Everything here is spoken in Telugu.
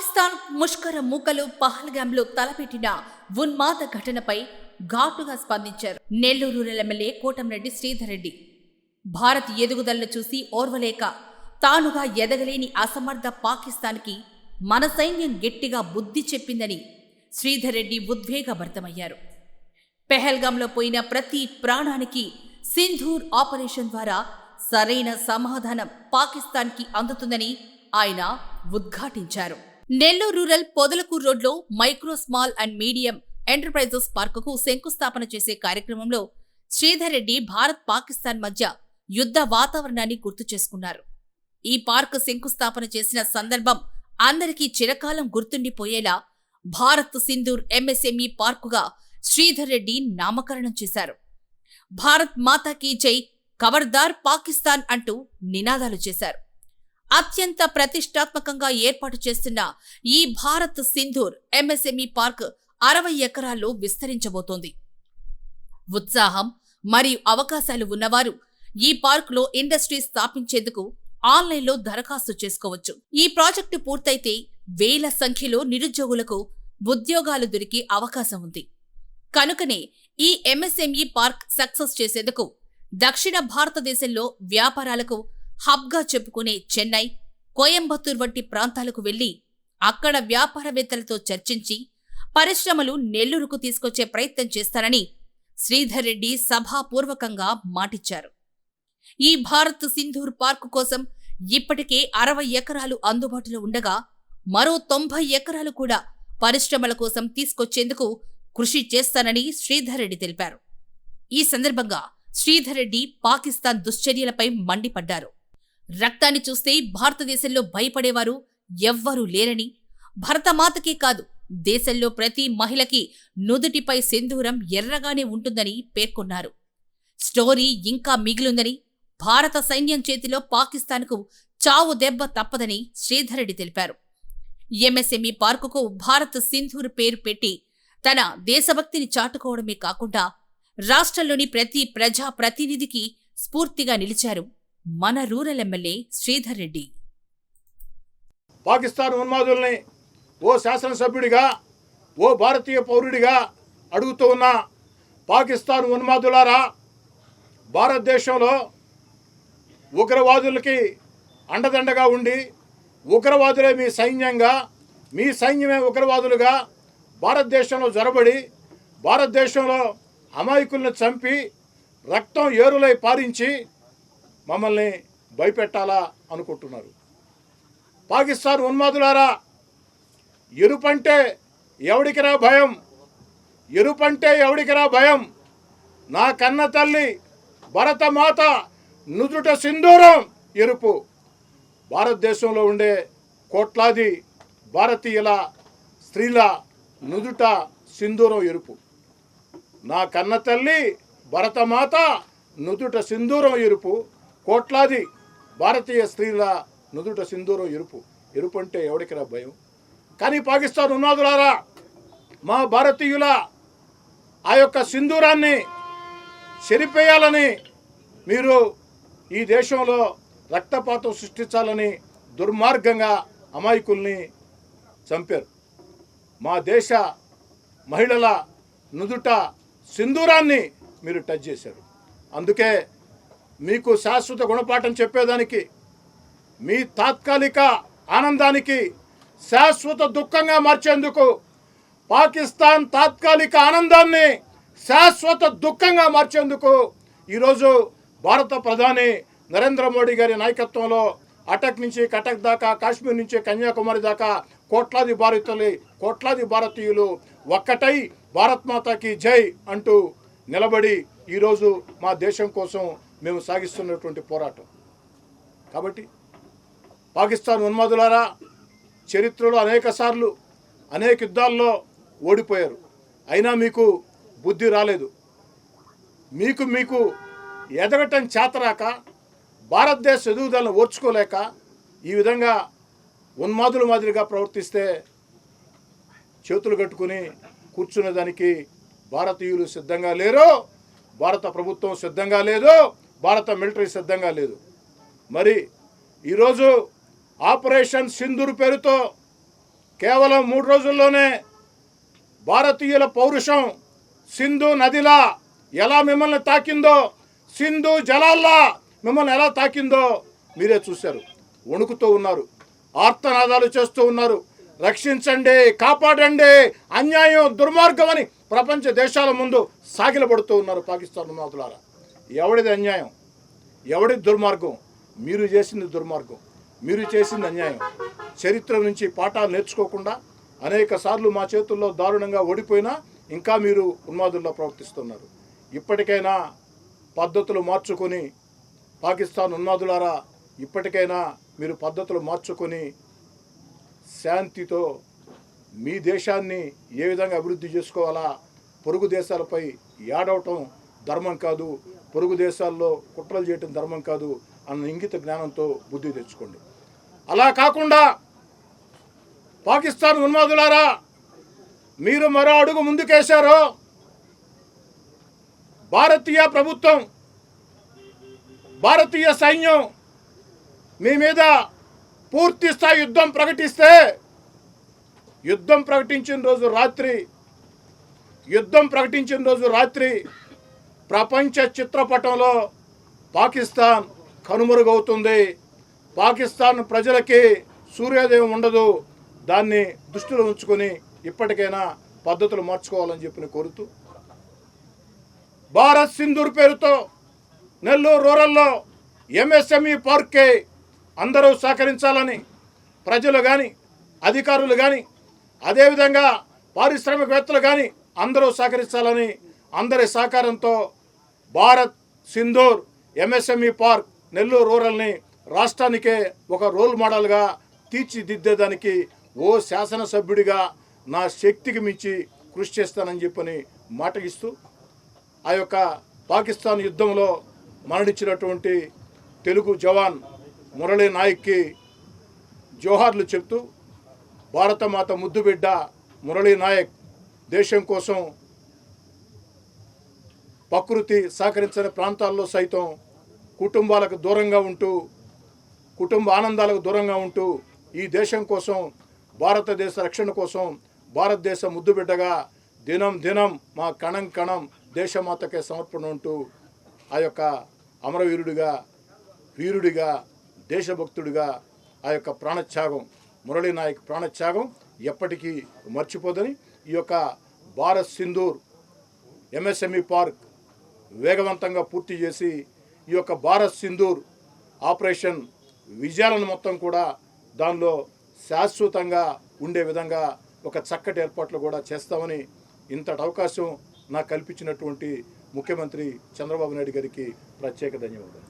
పాకిస్తాన్ ముష్కర మూకలు పహల్గాంలో తలపెట్టిన ఉన్మాద ఘటనపై ఘాటుగా స్పందించారు. నెల్లూరు రూరల్ ఎమ్మెల్యే కోటంరెడ్డి శ్రీధర్ రెడ్డి భారత్ ఎదుగుదలను చూసి ఓర్వలేక తానుగా ఎదగలేని అసమర్థ పాకిస్తాన్కి మన సైన్యం గట్టిగా బుద్ధి చెప్పిందని శ్రీధర్ రెడ్డి ఉద్వేగభరితమయ్యారు. పెహల్గాంలో పోయిన ప్రతి ప్రాణానికి సింధూర్ ఆపరేషన్ ద్వారా సరైన సమాధానం పాకిస్తాన్కి అందుతుందని ఆయన ఉద్ఘాటించారు. నెల్లూరు రూరల్ పొదలకూరు రోడ్లో micro small and medium enterprises పార్కుకు శంకుస్థాపన చేసే కార్యక్రమంలో శ్రీధర్ రెడ్డి భారత్ పాకిస్తాన్ మధ్య యుద్ధ వాతావరణాన్ని గుర్తు చేసుకున్నారు. ఈ పార్కు శంకుస్థాపన చేసిన సందర్భం అందరికీ చిరకాలం గుర్తుండిపోయేలా భారత్ సింధూర్ ఎంఎస్ఎంఈ పార్కుగా శ్రీధర్ రెడ్డి నామకరణం చేశారు. భారత్ మాతాకి జై ఖబర్దార్ పాకిస్తాన్ అంటూ నినాదాలు చేశారు. అత్యంత ప్రతిష్టాత్మకంగా ఏర్పాటు చేస్తున్న ఈ భారత్ సింధూర్ ఎంఎస్ఎంఈ పార్క్ అరవై ఎకరాల్లో విస్తరించబోతోంది. ఉత్సాహం మరియు అవకాశాలు ఉన్నవారు ఈ పార్కులో ఇండస్ట్రీ స్థాపించేందుకు ఆన్లైన్లో దరఖాస్తు చేసుకోవచ్చు. ఈ ప్రాజెక్టు పూర్తయితే వేల సంఖ్యలో నిరుద్యోగులకు ఉద్యోగాలు దొరికే అవకాశం ఉంది. కనుకనే ఈ ఎంఎస్ఎంఈ పార్క్ సక్సెస్ చేసేందుకు దక్షిణ భారతదేశంలో వ్యాపారాలకు హబ్గా చెప్పుకునే చెన్నై కోయంబత్తూర్ వంటి ప్రాంతాలకు వెళ్ళి అక్కడ వ్యాపారవేత్తలతో చర్చించి పరిశ్రమలు నెల్లూరుకు తీసుకొచ్చే ప్రయత్నం చేస్తానని శ్రీధర్ రెడ్డి సభాపూర్వకంగా మాటిచ్చారు. ఈ భారత్ సింధూర్ పార్కు కోసం ఇప్పటికే అరవై ఎకరాలు అందుబాటులో ఉండగా మరో తొంభై ఎకరాలు కూడా పరిశ్రమల కోసం తీసుకొచ్చేందుకు కృషి చేస్తానని శ్రీధర్ రెడ్డి తెలిపారు. ఈ సందర్భంగా శ్రీధర్ రెడ్డి పాకిస్తాన్ దుశ్చర్యలపై మండిపడ్డారు. రక్తాన్ని చూస్తే భారతదేశంలో భయపడేవారు ఎవ్వరూ లేరని. భరతమాతకే కాదు దేశంలో ప్రతి మహిళకి నుదుటిపై సింధూరం ఎర్రగానే ఉంటుందని పేర్కొన్నారు. స్టోరీ ఇంకా మిగిలుందని భారత సైన్యం చేతిలో పాకిస్తాన్కు చావు దెబ్బ తప్పదని శ్రీధరెడ్డి తెలిపారు. ఎంఎస్ఎంఈ పార్కుకు భారత్ సింధూర్ పేరు పెట్టి తన దేశభక్తిని చాటుకోవడమే కాకుండా రాష్ట్రంలోని ప్రతి ప్రజా ప్రతినిధికి స్ఫూర్తిగా నిలిచారు. మన రూరల్ ఎమ్మెల్యే శ్రీధర్ రెడ్డి. పాకిస్తాన్ ఉన్మాదుల్ని ఓ శాసనసభ్యుడిగా ఓ భారతీయ పౌరుడిగా అడుగుతూ ఉన్న పాకిస్తాన్ ఉన్మాదులారా భారతదేశంలో ఉగ్రవాదులకి అండదండగా ఉండి ఉగ్రవాదులే మీ సైన్యంగా మీ సైన్యమే ఉగ్రవాదులుగా భారతదేశంలో జొరబడి భారతదేశంలో అమాయకుల్ని చంపి రక్తం ఏరులై పారించి మమ్మల్ని భయపెట్టాలా అనుకుంటున్నారు. పాకిస్తాన్ ఉన్మాదులారా ఎరుపంటే ఎవడికిరా భయం? ఎరుపంటే ఎవడికిరా భయం? నా కన్న తల్లి భరతమాత నుదుట సింధూరం ఎరుపు. భారతదేశంలో ఉండే కోట్లాది భారతీయుల స్త్రీల నుదుట సింధూరం ఎరుపు. నా కన్న తల్లి భరతమాత నుదుట సింధూరం ఎరుపు. కోట్లాది భారతీయ స్త్రీల నుదుట సింధూరం ఎరుపు. ఎరుపు అంటే ఎవడికిరా భయం? కానీ పాకిస్తాన్ ఉన్నాదులారా మా భారతీయుల ఆ యొక్క సింధూరాన్ని చెరిపేయాలని మీరు ఈ దేశంలో రక్తపాతం సృష్టించాలని దుర్మార్గంగా అమాయకుల్ని చంపారు. మా దేశ మహిళల నుదుట సింధూరాన్ని మీరు టచ్ చేశారు. అందుకే మీకు శాశ్వత గుణపాఠం చెప్పేదానికి మీ తాత్కాలిక ఆనందానికి శాశ్వత దుఃఖంగా మార్చేందుకు పాకిస్తాన్ తాత్కాలిక ఆనందాన్ని శాశ్వత దుఃఖంగా మార్చేందుకు ఈరోజు భారత ప్రధాని నరేంద్ర మోడీ గారి నాయకత్వంలో అటక్ నుంచి కటక్ దాకా కాశ్మీర్ నుంచి కన్యాకుమారి దాకా కోట్లాది భారతీయులు కోట్లాది భారతీయులు ఒక్కటై భారత్ మాతాకి జై అంటూ నిలబడి ఈరోజు మా దేశం కోసం మేము సాగిస్తున్నటువంటి పోరాటం. కాబట్టి పాకిస్తాన్ ఉన్మాదులారా చరిత్రలో అనేక సార్లు అనేక యుద్ధాల్లో ఓడిపోయారు. అయినా మీకు బుద్ధి రాలేదు. మీకు మీకు ఎదగటం చేతరాక భారతదేశ ఎదుగుదలను ఓర్చుకోలేక ఈ విధంగా ఉన్మాదుల మాదిరిగా ప్రవర్తిస్తే చేతులు కట్టుకుని కూర్చునేదానికి భారతీయులు సిద్ధంగా లేరు భారత ప్రభుత్వం సిద్ధంగా లేదు భారత మిలిటరీ సిద్ధంగా లేదు. మరి ఈరోజు ఆపరేషన్ సింధూర్ పేరుతో కేవలం మూడు రోజుల్లోనే భారతీయుల పౌరుషం సింధు నదిలా ఎలా మిమ్మల్ని తాకిందో సింధు జలాల్లా మిమ్మల్ని ఎలా తాకిందో మీరే చూశారు. వణుకుతూ ఉన్నారు. ఆర్తనాదాలు చేస్తూ ఉన్నారు. రక్షించండి కాపాడండి అన్యాయం దుర్మార్గం అని ప్రపంచ దేశాల ముందు సాగిలపడుతూ ఉన్నారు పాకిస్తాన్ మాతులారా ఎవడిది అన్యాయం? ఎవడి దుర్మార్గం? మీరు చేసింది దుర్మార్గం. మీరు చేసింది అన్యాయం. చరిత్ర నుంచి పాఠాలు నేర్చుకోకుండా అనేక సార్లు మా చేతుల్లో దారుణంగా ఓడిపోయినా ఇంకా మీరు ఉన్మాదుల్లో ప్రవర్తిస్తున్నారు. ఇప్పటికైనా పద్ధతులు మార్చుకొని పాకిస్తాన్ ఉన్మాదులారా ఇప్పటికైనా మీరు పద్ధతులు మార్చుకొని శాంతితో మీ దేశాన్ని ఏ విధంగా అభివృద్ధి చేసుకోవాలా పొరుగు దేశాలపై ఏడవటం ధర్మం కాదు. పొరుగు దేశాల్లో కుట్రలు చేయటం ధర్మం కాదు అన్న ఇంగిత జ్ఞానంతో బుద్ధి తెచ్చుకోండి. అలా కాకుండా పాకిస్తాన్ ఉన్మాదులారా మీరు మరో అడుగు ముందుకేశారో భారతీయ ప్రభుత్వం భారతీయ సైన్యం మీ మీద పూర్తి స్థాయి యుద్ధం ప్రకటిస్తే యుద్ధం ప్రకటించిన రోజు రాత్రి యుద్ధం ప్రకటించిన రోజు రాత్రి ప్రపంచ చిత్రపటంలో పాకిస్తాన్ కనుమరుగవుతుంది. పాకిస్తాన్ ప్రజలకి సూర్యోదయం ఉండదు. దాన్ని దృష్టిలో ఉంచుకొని ఇప్పటికైనా పద్ధతులు మార్చుకోవాలని చెప్పిన కోరుతూ భారత్ సింధూర్ పేరుతో నెల్లూరు రూరల్లో ఎంఎస్ఎంఈ పార్క్కి అందరూ సహకరించాలని ప్రజలు కానీ అధికారులు కానీ అదేవిధంగా పారిశ్రామికవేత్తలు కానీ అందరూ సహకరించాలని అందరి సహకారంతో భారత్ సింధూర్ ఎంఎస్ఎంఈ పార్క్ నెల్లూరు రూరల్ని రాష్ట్రానికే ఒక రోల్ మోడల్గా తీర్చిదిద్దేదానికి ఓ శాసనసభ్యుడిగా నా శక్తికి మించి కృషి చేస్తానని చెప్పని మాట ఇస్తూ ఆ యొక్క పాకిస్తాన్ యుద్ధంలో మరణించినటువంటి తెలుగు జవాన్ మురళీ నాయక్కి జోహార్లు చెప్తూ భారతమాత ముద్దుబిడ్డ మురళీ నాయక్ దేశం కోసం ప్రకృతి సహకరించని ప్రాంతాల్లో సైతం కుటుంబాలకు దూరంగా ఉంటూ కుటుంబ ఆనందాలకు దూరంగా ఉంటూ ఈ దేశం కోసం భారతదేశ రక్షణ కోసం భారతదేశ ముద్దుబిడ్డగా దినం దినం మా కణం కణం దేశమాతకే సమర్పణ ఉంటూ ఆ యొక్క అమరవీరుడిగా వీరుడిగా దేశభక్తుడిగా ఆ యొక్క ప్రాణత్యాగం మురళీ నాయక్ ప్రాణత్యాగం ఎప్పటికీ మర్చిపోదని ఈ యొక్క భారత్ సింధూర్ ఎంఎస్ఎంఈ పార్క్ వేగవంతంగా పూర్తి చేసి ఈ యొక్క భారత్ సింధూర్ ఆపరేషన్ విజయాలను మొత్తం కూడా దానిలో శాశ్వతంగా ఉండే విధంగా ఒక చక్కటి ఏర్పాట్లు కూడా చేస్తామని ఇంతటి అవకాశం నాకు కల్పించినటువంటి ముఖ్యమంత్రి చంద్రబాబు నాయుడు గారికి ప్రత్యేక ధన్యవాదాలు.